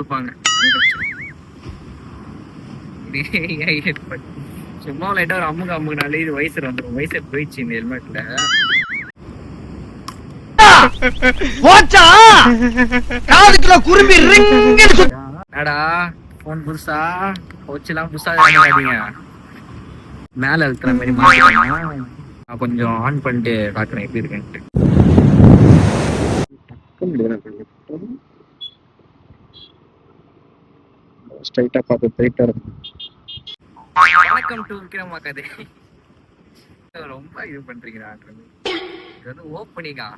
கொடுப்பாங்க. சும்மா லைட்டா ஒரு அம்முக்கு அம்முக்குனாலே இது வயசு வந்துடும் வயசு போயிடுச்சு இந்த ஹெல்மெட்ல. காதுக்குள்ள குரும்பி போன் புதுசா? போச்சுலாம் புதுசா மேல இருக்கிற மாதிரி. நான் கொஞ்சம் ஆன் பண்ணிட்டு காட்டுறேன். எப்படி இருக்குன்ட்டு. ஸ்ட்ரைட்டா பார்த்து போயிட்டே இருக்கும். வணக்கம் டு விக்ரமா கதை ரொம்ப இது பண்றீங்களா இது வந்து ஓப்பனிங்கா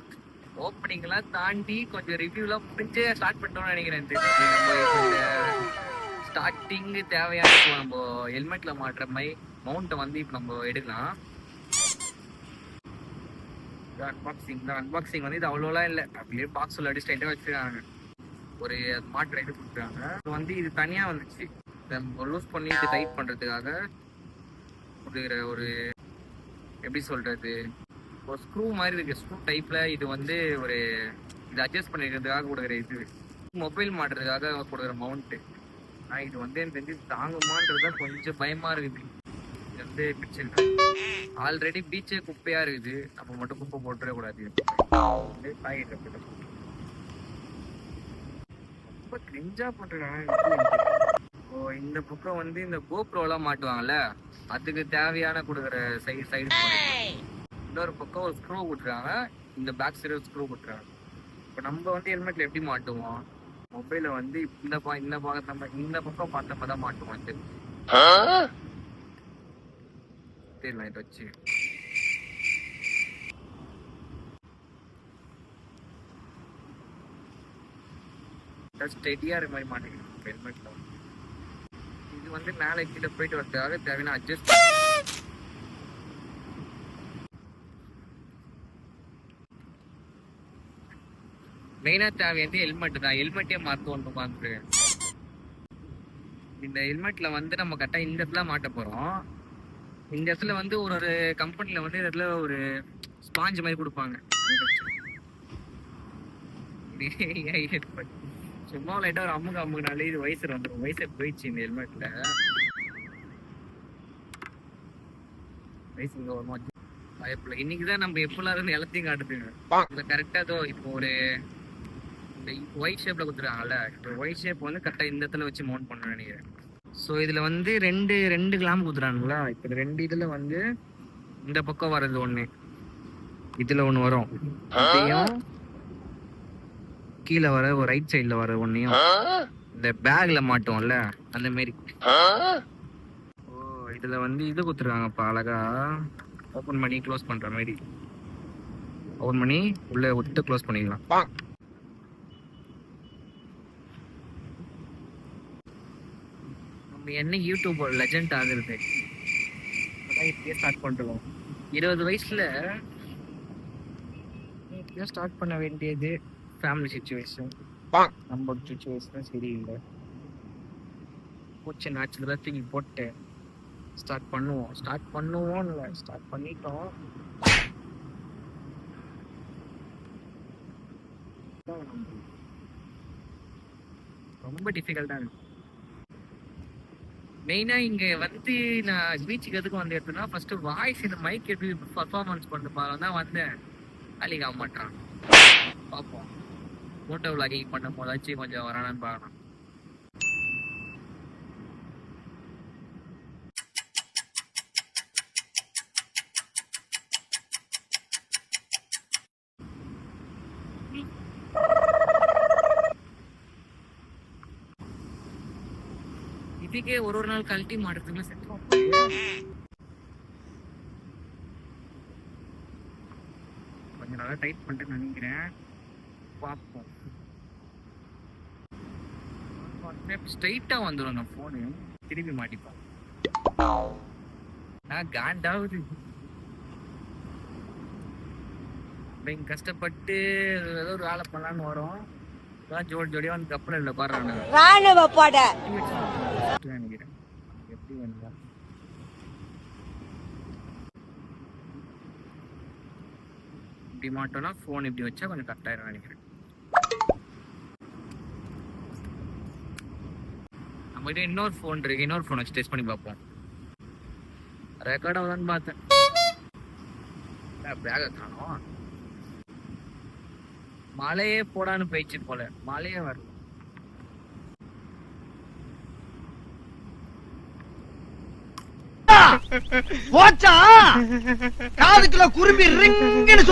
ஓப்பனிங்லாம் தாண்டி கொஞ்சம் ரிவ்யூலாம் முடிஞ்சு ஸ்டார்ட் பண்ணிட்டோம்னு நினைக்கிறேன். ஸ்டார்டிங் தேவையான இருக்கும் நம்ம ஹெல்மெட்ல மாட்டுற மாதிரி மவுண்ட்டை வந்து இப்போ நம்ம எடுக்கலாம். அன்பாக்சிங் தான் அன்பாக்சிங் வந்து இது அவ்வளோலாம் இல்லை. அப்படியே பாக்ஸ் உள்ள அடி ஸ்ட்ரைட்டாக வச்சுருக்காங்க ஒரு ஸ்மார்ட் ரைடு கொடுத்துருக்காங்க இது வந்து இது தனியாக வந்துச்சு. லூஸ் பண்ணி இது டைட் பண்ணுறதுக்காக கொடுக்குற ஒரு எப்படி சொல்கிறது ஒரு ஸ்க்ரூ மாதிரி இருக்குது ஸ்க்ரூ டைப்பில் இது வந்து ஒரு இது அட்ஜஸ்ட் பண்ணிக்கிறதுக்காக கொடுக்குற இது. மொபைல் மாட்டுறதுக்காக கொடுக்குற மவுண்ட்டு ஆனால் இது வந்து எனக்கு தெரிஞ்சு தாங்குமான்றது தான் கொஞ்சம் பயமாக இருக்குது. இது வந்து பிடிச்சிருக்கு ஆல்ரெடி பீச்சே குப்பையாக இருக்குது. நம்ம மட்டும் குப்பை போட்டுடக்கூடாது கூடாது வந்து பாக்கெட்ல போட்டு ரொம்ப கிரிஞ்சா ஓ இந்த பக்கம் வந்து இந்த கோப்ரோலாம் மாட்டுவாங்கல்ல அதுக்கு தேவையான கொடுக்குற சைடு சைடு இன்னொரு பக்கம் ஒரு ஸ்க்ரூ கொடுத்துருக்காங்க இந்த பேக் சைடு ஒரு ஸ்க்ரூ கொடுத்துருக்காங்க இப்போ நம்ம வந்து ஹெல்மெட்ல எப்படி மாட்டுவோம்? மொபைல வந்து இந்த பா இந்த பக்கம் இந்த பக்கம் பார்த்தப்ப தான் மாட்டுவோம். தெரியல இதை வச்சு. ஸ்டெடியாக இருக்க மாதிரி மாட்டேங்குது ஹெல்மெட்டில் இது வந்து மேலே கீழே போயிட்டு வரதுக்காக தேவையான அட்ஜஸ்ட் மெயினாக தேவை வந்து ஹெல்மெட் தான். ஹெல்மெட்டே மாற்ற ஒன்று பார்த்துருக்கேன் இந்த ஹெல்மெட்டில் வந்து நம்ம கரெக்டாக இந்த இடத்துல மாட்ட போகிறோம் இந்த இடத்துல வந்து ஒரு ஒரு கம்பெனியில் வந்து இந்த இடத்துல ஒரு ஸ்பாஞ்ச் மாதிரி கொடுப்பாங்க. ஹெல்மெட் சும்மா லைட்டா ஒரு அம்முக்கு அம்முக்குனாலே இது வயசு வந்துடும் வயசு போயிடுச்சு இந்த ஹெல்மெட்ல வயசு இங்க வருமா பயப்பில்ல இன்னைக்கு தான் நம்ம எப்பெல்லாம் இருந்து எல்லாத்தையும் காட்டுதுங்க. இந்த கரெக்டா இதோ இப்போ ஒரு இந்த ஒயிட் ஷேப்ல கொடுத்துருக்காங்கல்ல இப்போ ஒயிட் ஷேப் வந்து கரெக்டா இந்த இடத்துல வச்சு மவுண்ட் பண்ணணும்னு நினைக்கிறேன். ஸோ இதுல வந்து ரெண்டு ரெண்டு கிளாம் கொடுத்துறானுங்களா இப்போ ரெண்டு இதுல வந்து இந்த பக்கம் வர்றது ஒண்ணு. இதுல ஒண்ணு வரும். கீழே வர ஒரு ரைட் சைடுல வர ஒன்னையும் இந்த பேக்ல மாட்டோம்ல அந்த மாதிரி ஓ இதுல வந்து இது கொடுத்துருக்காங்கப்பா அழகா. ஓபன் பண்ணி க்ளோஸ் பண்ற மாதிரி ஓபன் பண்ணி உள்ள விட்டு க்ளோஸ் பண்ணிக்கலாம் நம்ம என்ன யூடியூப் லெஜெண்ட் ஆகுறது? அதான் இப்பயே ஸ்டார்ட் பண்றோம். இருபது வயசுல இப்பயே ஸ்டார்ட் பண்ண வேண்டியது. ஃபேமிலி சுச்சுவேஷன் நம்ம சுச்சுவேஷன் சரியில்லை. போச்சு நேச்சுரலாக தூக்கி போட்டு ஸ்டார்ட் பண்ணுவோம். ஸ்டார்ட் பண்ணுவோம் இல்லை ஸ்டார்ட் பண்ணிட்டோம். ரொம்ப டிஃபிகல்ட்டாக இருக்கு. மெயினாக இங்கே வந்து நான் பீச்சுக்கு எதுக்கு வந்து எடுத்தேன்னா ஃபர்ஸ்ட் வாய்ஸ் இந்த மைக் எப்படி பர்ஃபார்மன்ஸ் பண்ணி பாருங்க தான் வந்தேன். வேலைக்கு ஆக மாட்டான் பார்ப்போம் ஃபோட்டோ விளாகிங் பண்ணும் போதாச்சும் கொஞ்சம் வரானான்னு பார்க்கணும். இதுக்கே ஒரு ஒரு நாள் கழட்டி மாட்டுறதுக்குள்ள செட் கொஞ்சம் நல்லா டைட் பண்ணிட்டு நினைக்கிறேன். பார்ப்போம். ஸ்ட்ரைட்டா வந்துடும் அந்த ஃபோனு திருப்பி மாட்டிப்பான். நான் காண்டாவது. இங்க கஷ்டப்பட்டு ஏதோ ஒரு வேலை பண்ணலான்னு வரோம். அதான் ஜோடி ஜோடியா வந்து கப்பல் இல்லை பாடுறாங்க ராணுவ பட. நினைக்கிறேன். எப்படி வேணுமா இப்படி மாட்டோம்னா ஃபோன் இப்படி வச்சா கொஞ்சம் கரெக்டாயிரும் நினைக்கிறேன். நம்மகிட்ட இன்னொரு ஃபோன் இருக்கு. இன்னொரு ஃபோன் வச்சு டெஸ்ட் பண்ணி பார்ப்போம். ரெக்கார்ட் ஆகுதான்னு பார்த்தேன். பேக காணும். மழையே போடான்னு போயிடுச்சு போல. மழையே வரல. போச்சா? காதுக்குள்ள குரும்பி ரிங்குன்னு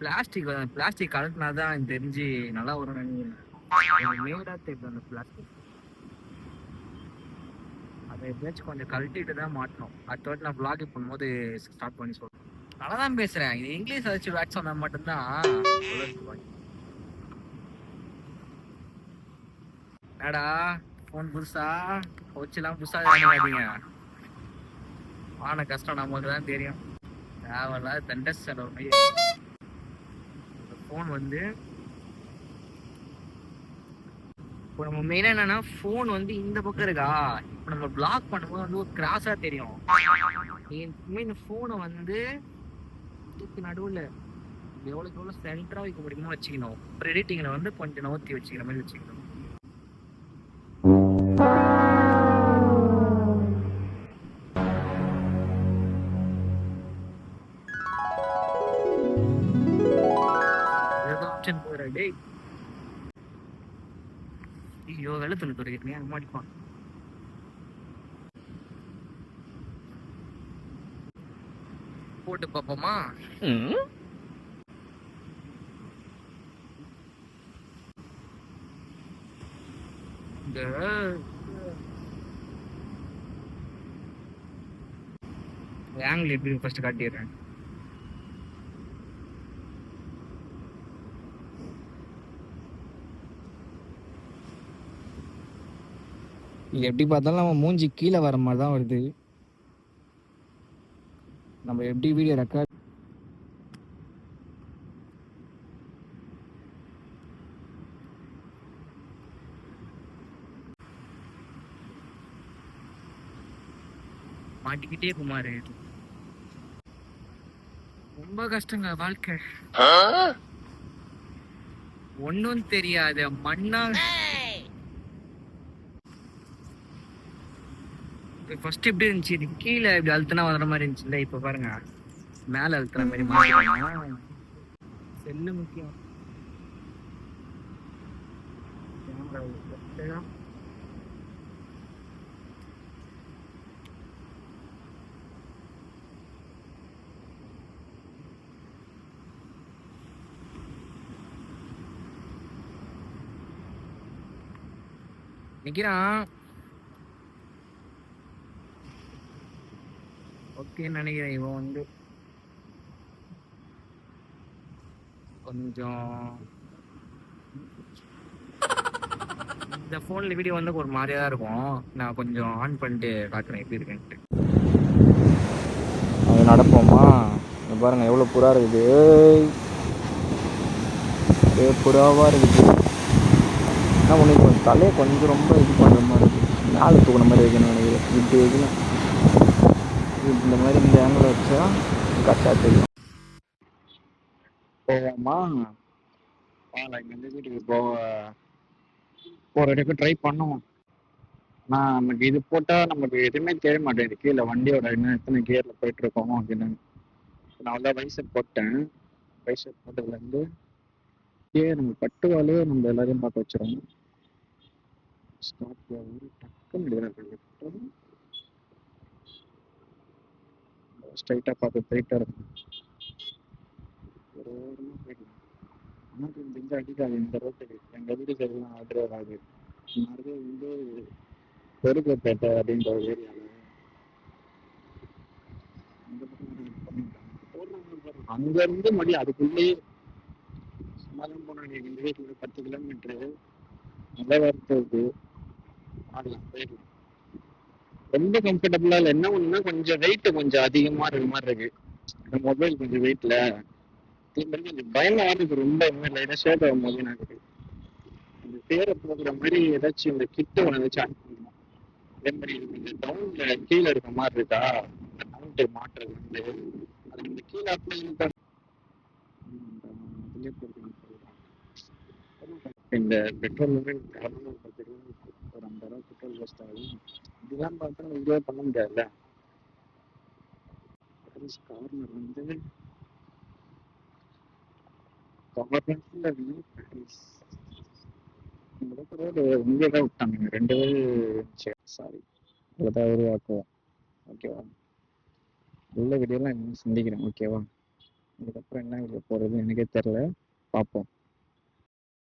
பிளாஸ்டிக் பிளாஸ்டிக் கலட்டினா தான் எனக்கு தெரிஞ்சு நல்லா வரும் நினைக்கிறேன். மேடா தெரியுது அந்த பிளாஸ்டிக். அதை எப்படியாச்சும் கொஞ்சம் கழட்டிட்டு தான் மாட்டணும். அடுத்த வாட்டி நான் vlog பண்ணும்போது ஸ்டார்ட் பண்ணி சொல்றேன். நல்லா தான் பேசுறேன். இது இங்கிலீஷ் ஏதாச்சும் வேட் சொன்னால் மட்டும்தான் ஏடா என்னடா ஃபோன் புதுசா? வச்சுலாம் புதுசா வாங்காதீங்க ஆன கஷ்டம் நம்மளுக்கு தான் தெரியும். தேவையில்லாத தண்ட செலவு ஃபோன் வந்து இப்போ நம்ம மெயினாக என்னன்னா ஃபோன் வந்து இந்த பக்கம் இருக்கா? இப்போ நம்ம பிளாக் பண்ணும்போது வந்து ஒரு கிராஸாக தெரியும். மீன் ஃபோனை வந்து இதுக்கு நடுவில் எவ்வளோக்கு எவ்வளோ சென்டராக வைக்க முடியுமோ வச்சுக்கணும். அப்புறம் எடிட்டிங்கில் வந்து கொஞ்சம் நோத்தி வச்சுக்கிற மாதிரி வச்சுக்கணும். ஐயோ வெள்ளை துணி துடைக்கிறீங்க அது மாட்டிப்பான் போட்டு பார்ப்போமா? இந்த ஆங்கிள் எப்படி ஃபர்ஸ்ட் காட்டிடுறேன்? எப்படி பார்த்தாலும் நம்ம மூஞ்சி கீழே வர மாதிரி தான் வருது. நம்ம எப்படி வீடியோ ரெக்கார்ட் மாட்டிக்கிட்டே குமார் ரொம்ப கஷ்டங்க வாழ்க்கை. ஒன்னும் தெரியாத மண்ணா ஃபர்ஸ்ட் எப்படி இருந்துச்சு. இது கீழே இப்படி அழுத்தினா வர மாதிரி இருந்துச்சுல்ல இப்ப பாருங்க. மேல அழுத்துற மாதிரி மாட்டிட்டாங்க செல்லு முக்கியம். Camera ஓகேன்னு நினைக்கிறேன் இவன் வந்து. கொஞ்சம் இந்த ஃபோனில் வீடியோ வந்து ஒரு மாதிரியா தான் இருக்கும். நான் கொஞ்சம் ஆன் பண்ணிட்டு காட்டுறேன் எப்படி இருக்குன்ட்டு. அது நடப்போமா? இங்க பாருங்க எவ்வளோ புறா இருக்குது. ஏய். ஏய், புறாவா இருக்குது. என்ன ஒன்று கொஞ்சம் தலையை கொஞ்சம் ரொம்ப இது பண்ணுற மாதிரி இருக்குது. மேலே தூக்குன மாதிரி வைக்கணும் நினைக்கிறேன். இப்படி வைக்கணும் இந்த மாதிரி இந்த ஆங்கிள் வச்சா கரெக்டாக தெரியும். போவோமா இங்கேருந்து வீட்டுக்கு போக போகிற இடத்துக்கு ட்ரை பண்ணுவோம். ஆனால் நமக்கு இது போட்டால் நமக்கு எதுவுமே தெரிய மாட்டேங்குது. கீழே வண்டியோட இன்னும் எத்தனை கியரில் போயிட்டுருக்கோம் அப்படின்னு. நான் வந்து வைசப் போட்டேன். வைசப் போட்டதுலேருந்து கீழே நம்ம பட்டுவாலே நம்ம எல்லாரையும் பார்க்க வச்சிடும் ஸ்டாப் டக்குன்னு ஸ்ட்ரைட்டாக பார்த்து ஸ்ட்ரைட்டாக இருக்கும். ஒரு ஓரமாக போயிடலாம் ஆனால் இந்த இந்த அடிக்காது இந்த ரோட்டுக்கு எங்கள் வீடு சைடுலாம் ஆர்டரே ஆகாது. மறுபடியும் வந்து பெருக்கப்பேட்டை அப்படின்ற ஒரு ஏரியாவில் அந்த அங்கேருந்து மடி அதுக்குள்ளேயே சும்மா போன எங்கள் வீட்டில் பத்து கிலோமீட்டரு நல்ல வரத்து இருக்கு. ஆடலாம் போயிடலாம். ரொம்ப கம்ஃபர்டபுளா இல்லை. என்ன ஒண்ணுன்னா கொஞ்சம் வெயிட் கொஞ்சம் அதிகமா இருக்கிற மாதிரி இருக்கு. இந்த மொபைல் கொஞ்சம் வெயிட்ல கொஞ்சம் பயமா இருக்கு. ரொம்ப இல்லை லைட்டா ஷேக் ஆகும் போது எனக்கு. இந்த பேரை போடுற மாதிரி ஏதாச்சும் இந்த கிட்ட ஒன்று ஏதாச்சும் அனுப்பணும் அதே மாதிரி இந்த டவுன்ல கீழே இருக்க மாதிரி இருக்கா? அந்த மாற்றுறது வந்து. அது இந்த கீழே அப்ளை இந்த பெட்ரோல் வந்து ஒரு பத்து பெட்ரோல் வேஸ்ட் ஆகும். இதெல்லாம் பார்த்தா நம்ம என்ஜாய் பண்ண முடியாதுல்ல? கார்னர் வந்து கார்னர்ல வியூ பாரிஸ் இந்த ரோடு இங்கே தான் விட்டாங்க. ரெண்டு பேர் சாரி இவ்வளோதான் உருவாக்குவோம். ஓகேவா உள்ள வீடியோலாம் இன்னும் சிந்திக்கிறேன். ஓகேவா இதுக்கப்புறம் என்ன வீடியோ போடுறது எனக்கே தெரில பார்ப்போம்.